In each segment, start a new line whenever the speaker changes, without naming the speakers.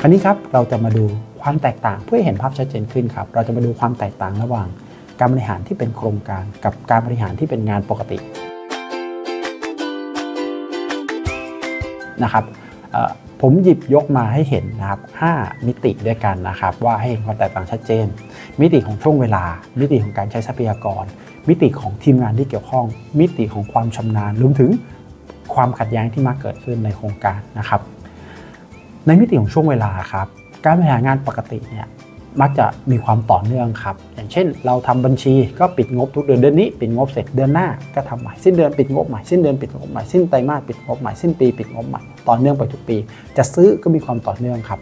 คราวนี้ครับเราจะมาดูความแตกต่างเพื่อเห็นภาพชัดเจนขึ้นครับ เราจะมาดูความแตกต่างระหว่าง การบริหารที่เป็นโครงการ กับการบริหารที่เป็นงานปกตินะครับผมหยิบยกมาให้เห็นนะครับ 5 มิติด้วยกันนะครับ ว่าให้เห็นความแตกต่างชัดเจน มิติของช่วงเวลา มิติของการใช้ทรัพยากร มิติของทีมงานที่เกี่ยวข้อง มิติของความชำนาญรวมถึงความขัดแย้งที่มาเกิดขึ้นในโครงการนะครับ ในมิติของช่วงเวลาครับ การบริหารงานปกติเนี่ยมักจะมีความต่อเนื่องครับ อย่างเช่น เราทำบัญชีก็ปิดงบทุกเดือนเดือนนี้ปิดงบเสร็จเดือนหน้าก็ทำใหม่สิ้นเดือนปิดงบใหม่สิ้นเดือนปิดงบใหม่สิ้นไตรมาสปิดงบใหม่สิ้นปีปิดงบใหม่ต่อเนื่องไปทุกปี จะซื้อก็มีความต่อเนื่องครับ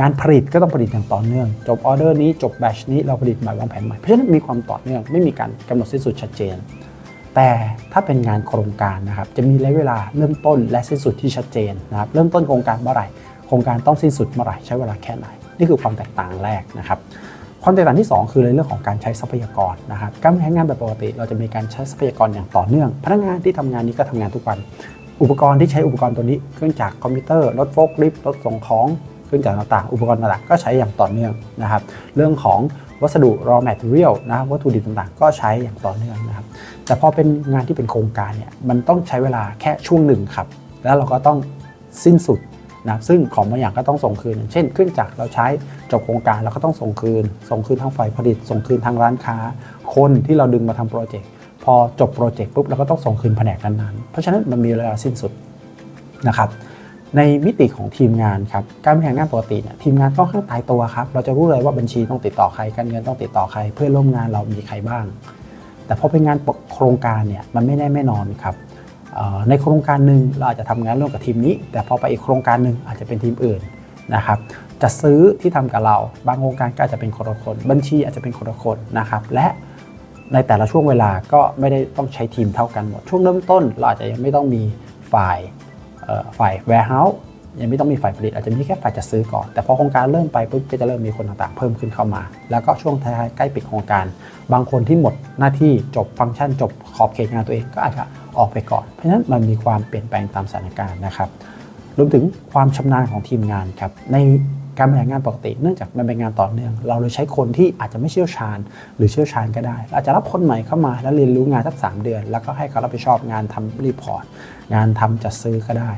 งานผลิตก็ต้องผลิตอย่างต่อเนื่อง จบออเดอร์นี้จบแบชนี้เราผลิตใหม่วางแผนใหม่เพราะฉะนั้นมีความต่อเนื่องไม่มีการกำหนดสิ้นสุดชัดเจน แต่ถ้าเป็นงานโครงการนะครับจะมีระยะเวลาเริ่มต้นและสิ้นสุดที่ชัดเจนนะครับเริ่มต้นโครงการเมื่อไหร่ โครงการต้องสิ้นสุดเมื่อไหร่ใช้เวลาแค่ไหน นี่คือความแตกต่างแรกนะครับความแตกต่างที่ 2 คือในเรื่องของการใช้ทรัพยากรนะครับการบริหารงานแบบปกติ เราจะมีการใช้ทรัพยากรอย่างต่อเนื่อง พนักงานที่ทำงานนี้ก็ทำงานทุกวัน อุปกรณ์ที่ใช้อุปกรณ์ตัวนี้ เครื่องจักรคอมพิวเตอร์รถโฟล์คลิฟต์รถส่งของเครื่องจักรต่างๆ อุปกรณ์ต่างๆก็ใช้อย่างต่อเนื่องนะครับเรื่องของวัสดุ raw material นะวัตถุดิบต่างๆ ก็ใช้อย่างต่อเนื่องนะครับแต่พอเป็นงานที่เป็นโครงการเนี่ยมันต้องใช้เวลาแค่ช่วงหนึ่งครับแล้วเราก็ต้องสิ้นสุด นะซึ่งของบางอย่างก็ต้องส่งคืน เช่นเครื่องจักรเราใช้จบโครงการเราก็ต้องส่งคืน ส่งคืนทางฝ่ายผลิต ส่งคืนทางร้านค้า คนที่เราดึงมาทำโปรเจกต์พอจบโปรเจกต์ปุ๊บเราก็ต้องส่งคืนแผนกนั้นๆ เพราะฉะนั้นมันมีเวลาสิ้นสุดนะครับในมิติของทีมงานครับการบริหารงานปกติเนี่ยทีมงานค่อนข้างตายตัวครับเราจะรู้เลยว่าบัญชีต้องติดต่อใครการเงินต้องติดต่อใคร เพื่อนร่วมงานเรามีใครบ้าง แต่พอเป็นงานโครงการเนี่ยมันไม่แน่ไม่นอนครับ ในโครงการหนึ่งเราอาจจะทำงานร่วมกับทีมนี้ แต่พอไปอีกโครงการหนึ่งอาจจะเป็นทีมอื่นนะครับจะซื้อที่ทำกับเรา บางโครงการก็อาจจะเป็นคนละคน บัญชีอาจจะเป็นคนละคนนะครับ และในแต่ละช่วงเวลาก็ไม่ได้ต้องใช้ทีมเท่ากันหมด ช่วงเริ่มต้น เราอาจจะยังไม่ต้องมีฝ่ายฝ่าย warehouse ยังไม่ต้องมีฝ่ายผลิตอาจจะมีแค่ฝ่ายจัดซื้อก่อน แต่พอโครงการเริ่มไปปุ๊บก็จะเริ่มมีคนต่างๆเพิ่มขึ้นเข้ามา แล้วก็ช่วงท้ายๆใกล้ปิดโครงการ บางคนที่หมดหน้าที่จบฟังก์ชันจบขอบเขตงานตัวเองก็อาจจะ ออกไปก่อน เพราะฉะนั้นมันมีความเปลี่ยนแปลงตามสถานการณ์นะครับรวมถึงความชำนาญของทีมงานครับในการบริหารงานปกติเนื่องจากมันเป็นงานต่อเนื่อง เราเลยใช้คนที่อาจจะไม่เชี่ยวชาญ หรือเชี่ยวชาญก็ได้ อาจจะรับคนใหม่เข้ามาแล้วเรียนรู้งานสักสามเดือน แล้วก็ให้เขารับผิดชอบงานทำรีพอร์ตงานทำจัดซื้อก็ได้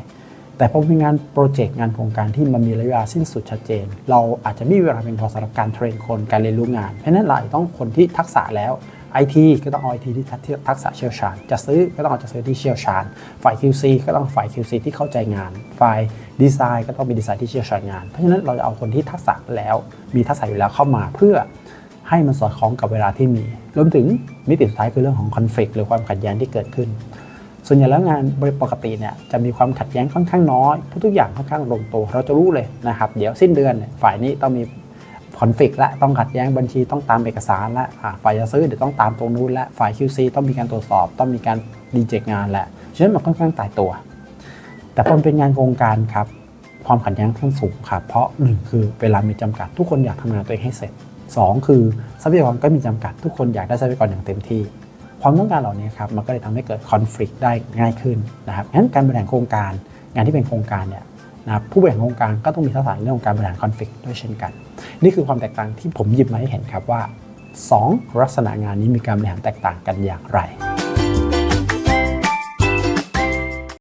แต่พอมีงานโปรเจกต์งานโครงการที่มันมีระยะเวลาสิ้นสุดชัดเจน เราอาจจะไม่มีเวลาเพียงพอสำหรับการเทรนคนการเรียนรู้งานเพราะฉะนั้นเราต้องคนที่ทักษะแล้ว ไอทีก็ต้องเอาไอทีที่ทักษะเชี่ยวชาญ จะซื้อก็ต้องเอาจะซื้อที่เชี่ยวชาญ ฝ่าย QC ก็ต้องฝ่าย QC ที่เข้าใจงาน ฝ่ายดีไซน์ก็ต้องมีดีไซน์ที่เชี่ยวชาญงาน เพราะฉะนั้นเราจะเอาคนที่ทักษะแล้วมีทักษะอยู่แล้วเข้ามาเพื่อให้มันสอดคล้องกับเวลาที่มี รวมถึงมิติสุดท้ายคือเรื่องของคอนฟ lict หรือความขัดแย้งที่เกิดขึ้น ส่วนใหญ่แล้วงานบริปกติเนี่ยจะมีความขัดแย้งค่อนข้างน้อยเพราะทุกอย่างค่อนข้างลงตัว เราจะรู้เลยนะครับ เดี๋ยวสิ้นเดือนฝ่ายนี้ต้องมี คอนฟ lict และต้องขัดแย้งบัญชีต้องตามเอกสารและอ่าฝ่ายจะซื้อเดี๋ยวต้องตามตรงนู้นและฝ่าย QC ต้องมีการตรวจสอบ ต้องมีการดีเจกงานแหละฉะนั้นมันค่อนข้างตายตัว แต่พอเป็นงานโครงการครับความขัดแย้งค่อนสูงครับเพราะหนึ่งคือเวลามีจำกัด ทุกคนอยากทำงานตัวเองให้เสร็จสองคือทรัพยากรก็มีจำกัด ทุกคนอยากได้ทรัพยากรอย่างเต็มที่ ความต้องการเหล่านี้ครับมันก็เลยทำให้เกิดคอน FLICT ได้ง่ายขึ้นนะครับงั้นการบริหารโครงการ งานที่เป็นโครงการเนี่ย นะครับผู้บริหารโครงการก็ต้องมีทักษะในเรื่องของการบริหารคอนฟ lict ด้วยเช่นกัน นี่คือความแตกต่างที่ผมหยิบมาให้เห็นครับว่า 2 ลักษณะงานนี้มีการบริหารแตกต่างกันอย่างไร